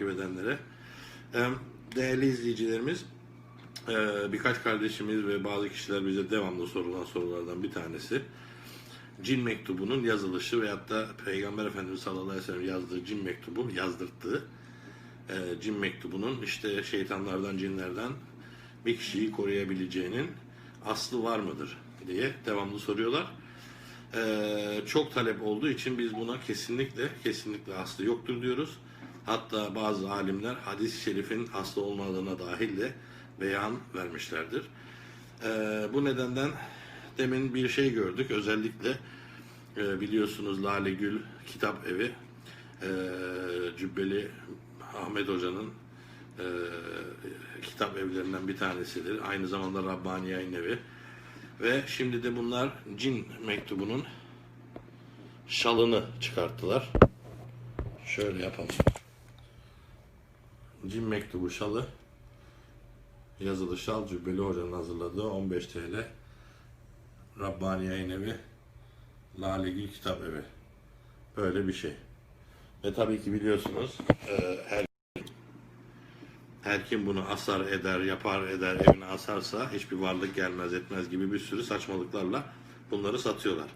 dinleyenlere. Ee, Değerli izleyicilerimiz, e, birkaç kardeşimiz ve bazı kişiler bize devamlı sorulan sorulardan bir tanesi. Cin mektubunun yazılışı veyahut da Peygamber Efendimiz sallallahu aleyhi ve sellem yazdığı cin mektubu, yazdırttığı e, cin mektubunun işte şeytanlardan, cinlerden bir kişiyi koruyabileceğinin aslı var mıdır diye devamlı soruyorlar. Ee, çok talep olduğu için biz buna kesinlikle kesinlikle aslı yoktur diyoruz. Hatta bazı alimler hadis-i şerifin aslı olmadığına dahil de beyan vermişlerdir. Ee, bu nedenden demin bir şey gördük. Özellikle e, biliyorsunuz Lale Gül Kitap Evi e, Cübbeli Ahmet Hoca'nın e, kitap evlerinden bir tanesidir. Aynı zamanda Rabbani Yayın Evi. Ve şimdi de bunlar cin mektubunun şalını çıkarttılar. Şöyle yapalım. Cin mektubu şalı yazılı şal Cübbeli Hoca'nın hazırladığı 15 TL Rabbani Yayın Evi Lalegül Kitap Evi böyle bir şey. Ve tabii ki biliyorsunuz e, her her kim bunu asar eder, yapar eder, evine asarsa hiçbir varlık gelmez etmez gibi bir sürü saçmalıklarla bunları satıyorlar.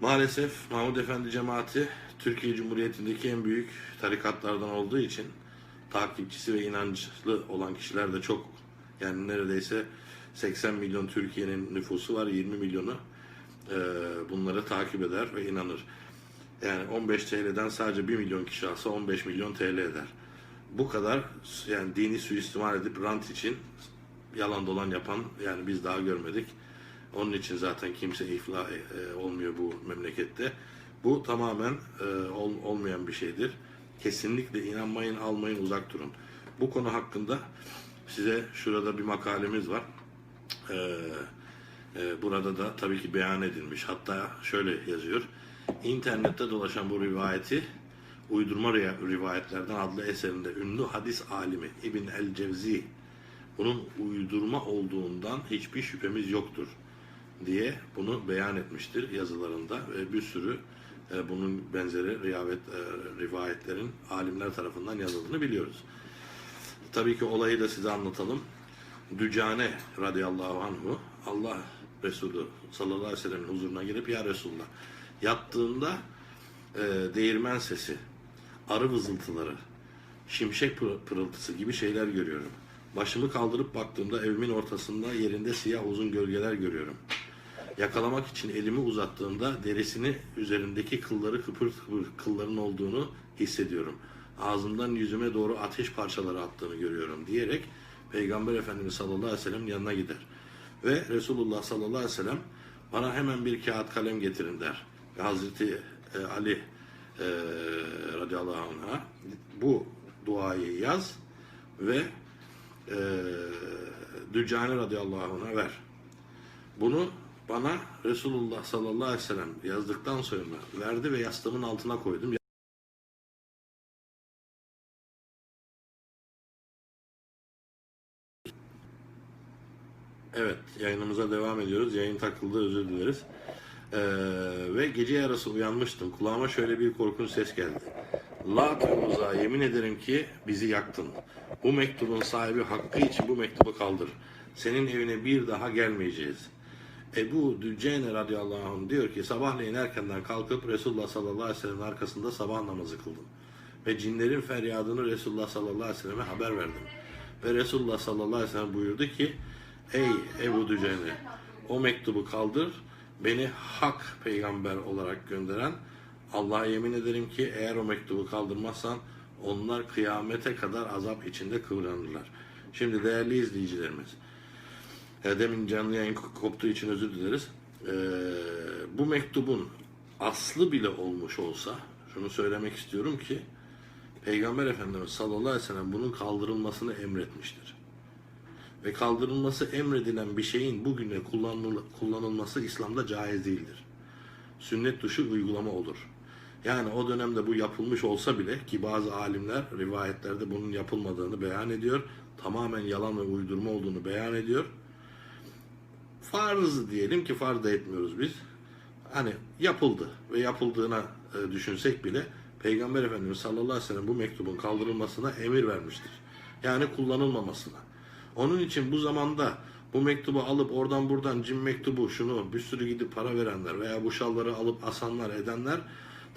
Maalesef Mahmud Efendi cemaati Türkiye Cumhuriyeti'ndeki en büyük tarikatlardan olduğu için takipçisi ve inançlı olan kişiler de çok. Yani neredeyse 80 milyon Türkiye'nin nüfusu var, 20 milyonu e, bunları takip eder ve inanır. Yani 15 TL'den sadece 1 milyon kişi alsa 15 milyon TL eder. Bu kadar yani dini suistimal edip rant için yalan dolan yapan yani biz daha görmedik. Onun için zaten kimse iflah e, olmuyor bu memlekette. Bu tamamen e, ol, olmayan bir şeydir. Kesinlikle inanmayın, almayın, uzak durun. Bu konu hakkında size şurada bir makalemiz var. Ee, e, burada da tabii ki beyan edilmiş. Hatta şöyle yazıyor. İnternette dolaşan bu rivayeti Uydurma Riva- Rivayetlerden adlı eserinde ünlü hadis alimi İbn el-Cevzi bunun uydurma olduğundan hiçbir şüphemiz yoktur diye bunu beyan etmiştir yazılarında ve bir sürü e, bunun benzeri rivayet, e, rivayetlerin alimler tarafından yazıldığını biliyoruz. Tabii ki olayı da size anlatalım. Dücane radıyallahu anhu Allah Resulü sallallahu aleyhi ve sellem'in huzuruna girip ya Resulullah yattığında e, değirmen sesi, arı vızıltıları, şimşek pır- pırıltısı gibi şeyler görüyorum. Başımı kaldırıp baktığımda evimin ortasında yerinde siyah uzun gölgeler görüyorum. Yakalamak için elimi uzattığımda derisini üzerindeki kılları kıpır kıpır kılların olduğunu hissediyorum. Ağzımdan yüzüme doğru ateş parçaları attığını görüyorum diyerek Peygamber Efendimiz sallallahu aleyhi ve sellem yanına gider. Ve Resulullah sallallahu aleyhi ve sellem bana hemen bir kağıt kalem getirin der. Ve Hazreti e, Ali e, radıyallahu anh'a bu duayı yaz ve e, Dücane radıyallahu anh'a ver. Bunu bana Resulullah sallallahu aleyhi ve sellem yazdıktan sonra verdi ve yastığımın altına koydum. Evet, yayınımıza devam ediyoruz. Yayın takıldı, özür dileriz. Ee, ve gece yarısı uyanmıştım. Kulağıma şöyle bir korkunç ses geldi. Lat ve Uzza yemin ederim ki bizi yaktın. Bu mektubun sahibi hakkı için bu mektubu kaldır. Senin evine bir daha gelmeyeceğiz. Ebu Düceyne radıyallahu anh diyor ki sabahleyin erkenden kalkıp Resulullah sallallahu aleyhi ve sellem'in arkasında sabah namazı kıldım. Ve cinlerin feryadını Resulullah sallallahu aleyhi ve selleme haber verdim. Ve Resulullah sallallahu aleyhi ve sellem buyurdu ki Ey Ebu Düceyne o mektubu kaldır beni hak peygamber olarak gönderen Allah'a yemin ederim ki eğer o mektubu kaldırmazsan onlar kıyamete kadar azap içinde kıvranırlar. Şimdi değerli izleyicilerimiz e, demin canlı yayın koptuğu için özür dileriz. E, bu mektubun aslı bile olmuş olsa şunu söylemek istiyorum ki Peygamber Efendimiz sallallahu aleyhi ve sellem bunun kaldırılmasını emretmiştir. Ve kaldırılması emredilen bir şeyin bugüne kullanıl- kullanılması İslam'da caiz değildir. Sünnet dışı uygulama olur. Yani o dönemde bu yapılmış olsa bile ki bazı alimler rivayetlerde bunun yapılmadığını beyan ediyor. Tamamen yalan ve uydurma olduğunu beyan ediyor. Farz diyelim ki farz da etmiyoruz biz. Hani yapıldı ve yapıldığına e, düşünsek bile Peygamber Efendimiz sallallahu aleyhi ve sellem bu mektubun kaldırılmasına emir vermiştir. Yani kullanılmamasına. Onun için bu zamanda bu mektubu alıp oradan buradan cin mektubu şunu bir sürü gidip para verenler veya bu şalları alıp asanlar edenler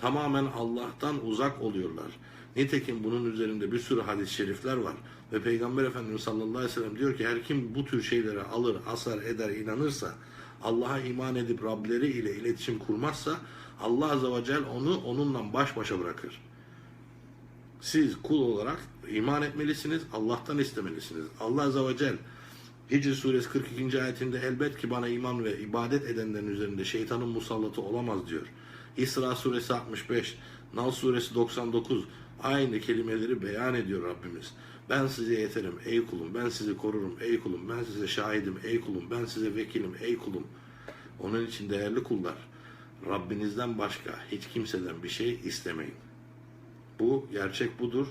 tamamen Allah'tan uzak oluyorlar. Nitekim bunun üzerinde bir sürü hadis-i şerifler var. Ve Peygamber Efendimiz sallallahu aleyhi ve sellem diyor ki her kim bu tür şeylere alır, asar, eder, inanırsa Allah'a iman edip Rableri ile iletişim kurmazsa Allah azze ve celle onu onunla baş başa bırakır. Siz kul olarak iman etmelisiniz, Allah'tan istemelisiniz. Allah azze ve celle Hicr suresi 42. ayetinde elbet ki bana iman ve ibadet edenlerin üzerinde şeytanın musallatı olamaz diyor. İsra suresi 65, Nal suresi 99 aynı kelimeleri beyan ediyor Rabbimiz. Ben size yeterim ey kulum, ben sizi korurum ey kulum, ben size şahidim ey kulum, ben size vekilim ey kulum. Onun için değerli kullar, Rabbinizden başka hiç kimseden bir şey istemeyin. Bu gerçek budur.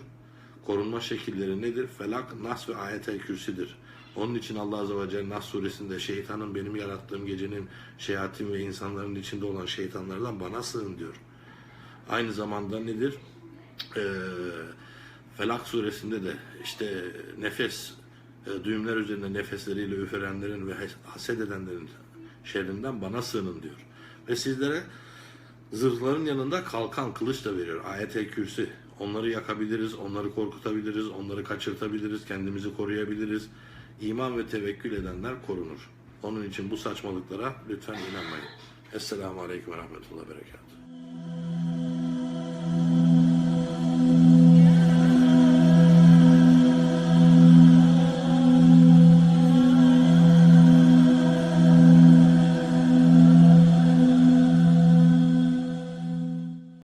Korunma şekilleri nedir? Felak, Nas ve Ayet-el Kürsi'dir. Onun için Allah Azze ve Celle Nas suresinde şeytanın benim yarattığım gecenin şeyatin ve insanların içinde olan şeytanlardan bana sığın diyor. Aynı zamanda nedir? Ee, Felak suresinde de işte nefes, e, düğümler üzerinde nefesleriyle üfürenlerin ve haset edenlerin şerrinden bana sığının diyor. Ve sizlere Zırhların yanında kalkan kılıç da veriyor. Ayet-el Kürsi. Onları yakabiliriz, onları korkutabiliriz, onları kaçırtabiliriz, kendimizi koruyabiliriz. İman ve tevekkül edenler korunur. Onun için bu saçmalıklara lütfen inanmayın. Esselamu Aleyküm ve Rahmetullah Berekatuhu.